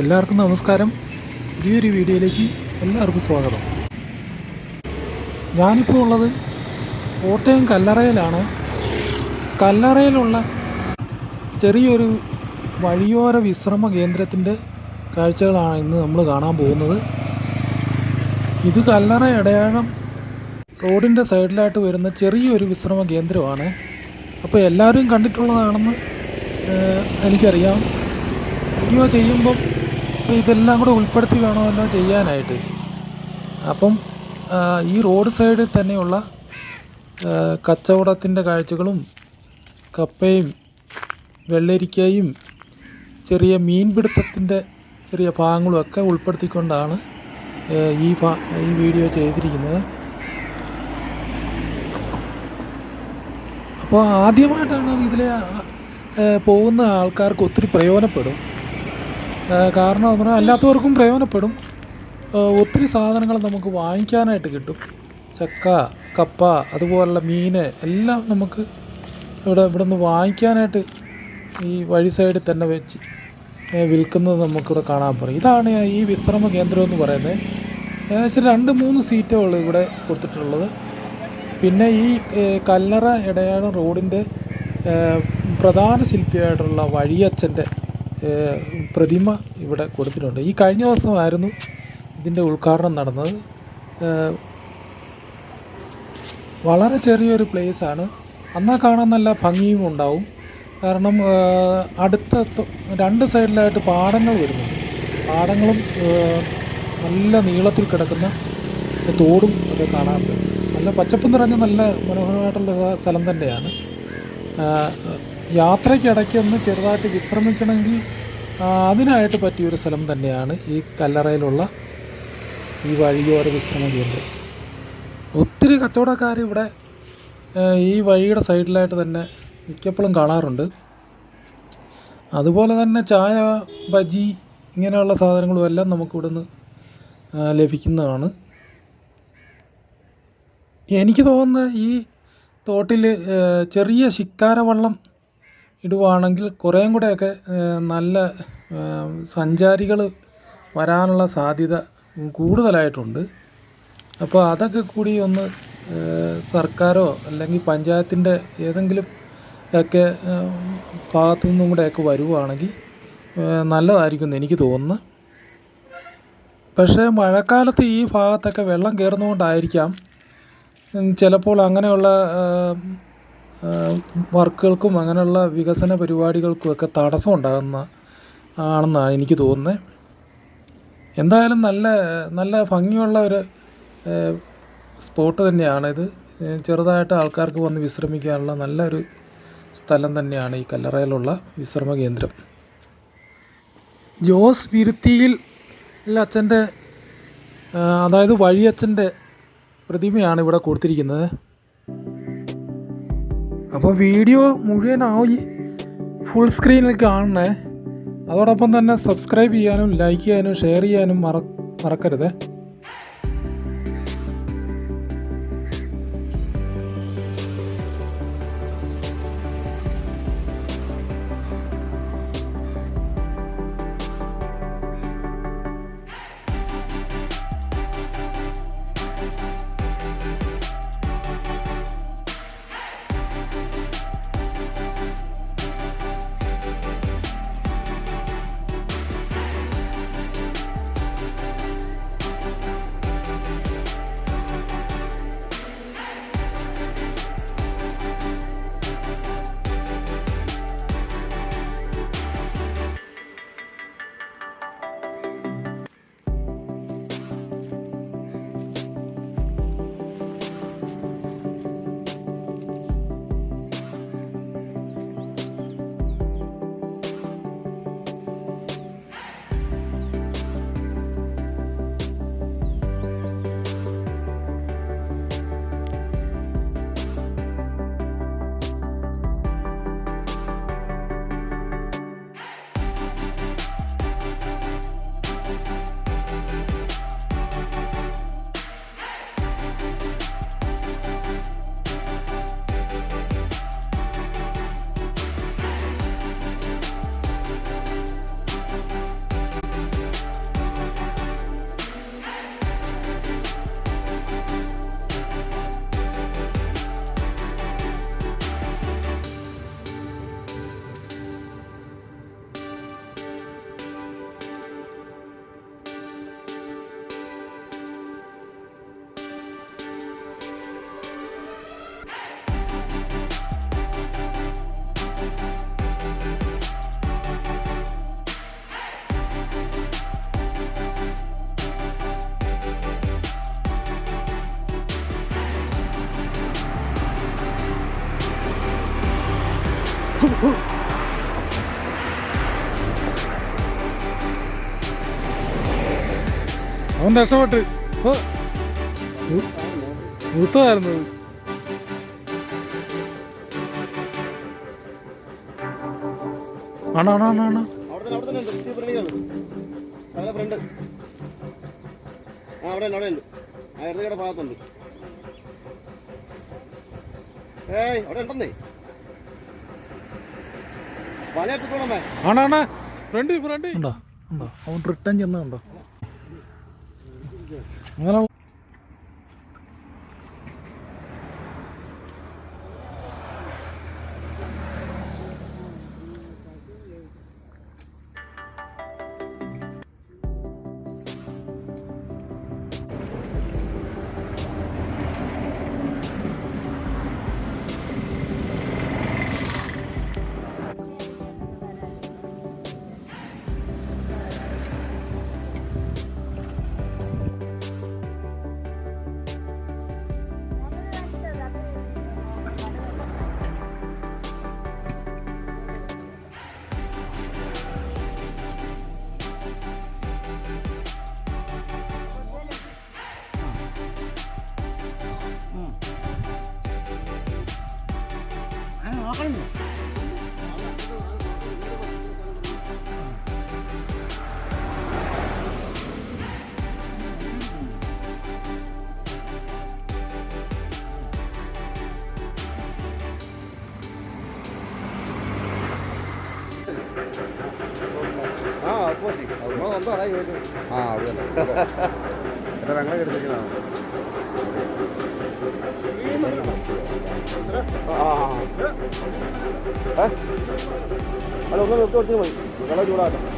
എല്ലാവർക്കും നമസ്കാരം. പുതിയൊരു വീഡിയോയിലേക്ക് എല്ലാവർക്കും സ്വാഗതം. ഞാനിപ്പോൾ ഉള്ളത് കോട്ടയം കല്ലറയിലാണ്. കല്ലറയിലുള്ള ചെറിയൊരു വഴിയോര വിശ്രമ കേന്ദ്രത്തിന്റെ കാഴ്ചകളാണ് ഇന്ന് നമ്മൾ കാണാൻ പോകുന്നത്. ഇത് കല്ലറ ഇടയാഴം റോഡിന്റെ സൈഡിലായിട്ട് വരുന്ന ചെറിയൊരു വിശ്രമ കേന്ദ്രമാണ്. അപ്പോൾ എല്ലാവരും കണ്ടിട്ടുള്ളതാണെന്ന് എനിക്കറിയാം. വീഡിയോ ചെയ്യുമ്പം ഇതെല്ലാം കൂടെ ഉൾപ്പെടുത്തി വേണമല്ലോ ചെയ്യാനായിട്ട്? അപ്പം ഈ റോഡ് സൈഡിൽ തന്നെയുള്ള കച്ചവടത്തിന്റെ കാഴ്ചകളും കപ്പയും വെള്ളരിക്കയും ചെറിയ മീൻപിടുത്തത്തിന്റെ ചെറിയ ഭാഗങ്ങളും ഒക്കെ ഉൾപ്പെടുത്തിക്കൊണ്ടാണ് ഈ ഈ വീഡിയോ ചെയ്തിരിക്കുന്നത്. അപ്പോൾ ആദ്യമായിട്ടാണ് ഇതിലെ പോകുന്ന ആൾക്കാർക്ക് ഒത്തിരി പ്രയോജനപ്പെടും. കാരണം എന്ന് പറഞ്ഞാൽ അല്ലാത്തവർക്കും പ്രയോജനപ്പെടും. ഒത്തിരി സാധനങ്ങൾ നമുക്ക് വാങ്ങിക്കാനായിട്ട് കിട്ടും. ചക്ക കപ്പ അതുപോലുള്ള മീൻ എല്ലാം നമുക്ക് ഇവിടെ ഇവിടെ നിന്ന് വാങ്ങിക്കാനായിട്ട് ഈ വഴി സൈഡിൽ തന്നെ വെച്ച് വിൽക്കുന്നത് നമുക്കിവിടെ കാണാൻ പറയും ഇതാണ് ഈ വിശ്രമ കേന്ദ്രം എന്ന് പറയുന്നത്. ഏകദേശം രണ്ട് മൂന്ന് സീറ്റേ ഉള്ളൂ ഇവിടെ കൊടുത്തിട്ടുള്ളത്. പിന്നെ ഈ കല്ലറ ഇടയാഴം റോഡിന്റെ പ്രധാന ശില്പിയായിട്ടുള്ള വഴിയച്ഛന്റെ പ്രതിമ ഇവിടെ കൊടുത്തിട്ടുണ്ട്. ഈ കഴിഞ്ഞ ദിവസമായിരുന്നു ഇതിന്റെ ഉദ്ഘാടനം നടന്നത്. വളരെ ചെറിയൊരു പ്ലേസാണ് എന്നാൽ കാണാൻ നല്ല ഭംഗിയും ഉണ്ടാവും. കാരണം അടുത്ത രണ്ട് സൈഡിലായിട്ട് പാടങ്ങൾ വരുന്നുണ്ട്. പാടങ്ങളും നല്ല നീളത്തിൽ കിടക്കുന്ന തോടും ഒക്കെ കാണാറുണ്ട് നല്ല പച്ചപ്പ് നിറഞ്ഞ നല്ല മനോഹരമായിട്ടുള്ള സ്ഥലം തന്നെയാണ്. യാത്രയ്ക്കിടയ്ക്ക് ഒന്ന് ചെറുതായിട്ട് വിശ്രമിക്കണമെങ്കിൽ അതിനായിട്ട് പറ്റിയൊരു സ്ഥലം തന്നെയാണ് ഈ കല്ലറയിലുള്ള ഈ വഴിയോര വിശ്രമ കേന്ദ്രം. ഒത്തിരി കച്ചവടക്കാർ ഇവിടെ ഈ വഴിയുടെ സൈഡിലായിട്ട് തന്നെ മിക്കപ്പോഴും കാണാറുണ്ട്. അതുപോലെ തന്നെ ചായ ബജി ഇങ്ങനെയുള്ള സാധനങ്ങളും എല്ലാം നമുക്കിവിടെ നിന്ന് ലഭിക്കുന്നതാണ്. എനിക്ക് തോന്നുന്ന ഈ തോട്ടിൽ ചെറിയ ശിക്കാര വള്ളം ഇടുവാണെങ്കിൽ കുറേയും കൂടെയൊക്കെ നല്ല സഞ്ചാരികൾ വരാനുള്ള സാധ്യത കൂടുതലായിട്ടുണ്ട്. അപ്പോൾ അതൊക്കെ കൂടി ഒന്ന് സർക്കാരോ അല്ലെങ്കിൽ പഞ്ചായത്തിന്റെ ഏതെങ്കിലും ഒക്കെ ഭാഗത്തു നിന്നും കൂടെയൊക്കെ വരുവാണെങ്കിൽ നല്ലതായിരിക്കും എന്ന് എനിക്ക് തോന്നുന്നു. പക്ഷേ മഴക്കാലത്ത് ഈ ഭാഗത്തൊക്കെ വെള്ളം കയറുന്നതുകൊണ്ടായിരിക്കാം. ചിലപ്പോൾ അങ്ങനെയുള്ള വർക്കുകൾക്കും അങ്ങനെയുള്ള വികസന പരിപാടികൾക്കും ഒക്കെ തടസ്സം ഉണ്ടാകുന്ന ആണെന്നാണ് എനിക്ക് തോന്നുന്നത് എന്തായാലും നല്ല നല്ല ഭംഗിയുള്ള ഒരു സ്പോട്ട് തന്നെയാണ് ഇത്. ചെറുതായിട്ട് ആൾക്കാർക്ക് വന്ന് വിശ്രമിക്കാനുള്ള നല്ലൊരു സ്ഥലം തന്നെയാണ് ഈ കല്ലറയിലുള്ള വിശ്രമ കേന്ദ്രം. ജോസ് വിരുത്തിയിൽ അച്ഛന്റെ അതായത് വഴിയച്ഛന്റെ പ്രതിമയാണ് ഇവിടെ കൊടുത്തിരിക്കുന്നത്. അപ്പോൾ വീഡിയോ മുഴുവനായി ഫുൾ സ്ക്രീനിൽ കാണണേ അതോടൊപ്പം തന്നെ സബ്സ്ക്രൈബ് ചെയ്യാനും ലൈക്ക് ചെയ്യാനും ഷെയർ ചെയ്യാനും മറ മറക്കരുത്. അവൻ രക്ഷപ്പെട്ട്. ആണോ അവിടെ ഉണ്ടെന്നേ അവിടെ ഭാഗത്തുണ്ട്. ഏയ് പുതിയ ഫ്രണ്ടിലാണ് സകല ഫ്രണ്ട് ഉണ്ടോ? ഉണ്ടോ? അവൻ റിട്ടേൺ ചെന്നുണ്ടോ ആ ഇടതുകയുടെ ഭാഗത്തുണ്ട് ഏയ് അവിടെ ഉണ്ടെന്നേ വലയിട്ട് പോണമേ ആണോ ആണോ ഫ്രണ്ട് ഫ്രണ്ട് ഉണ്ടോ ഉണ്ടോ അവൻ റിട്ടേൺ ചെന്ന് കണ്ടോ അങ്ങനെ ആ ഓപ്പോസി അത് എന്തോ അതായി ചോദിച്ചത് 哎，来，我们有各位经纬，我来就来。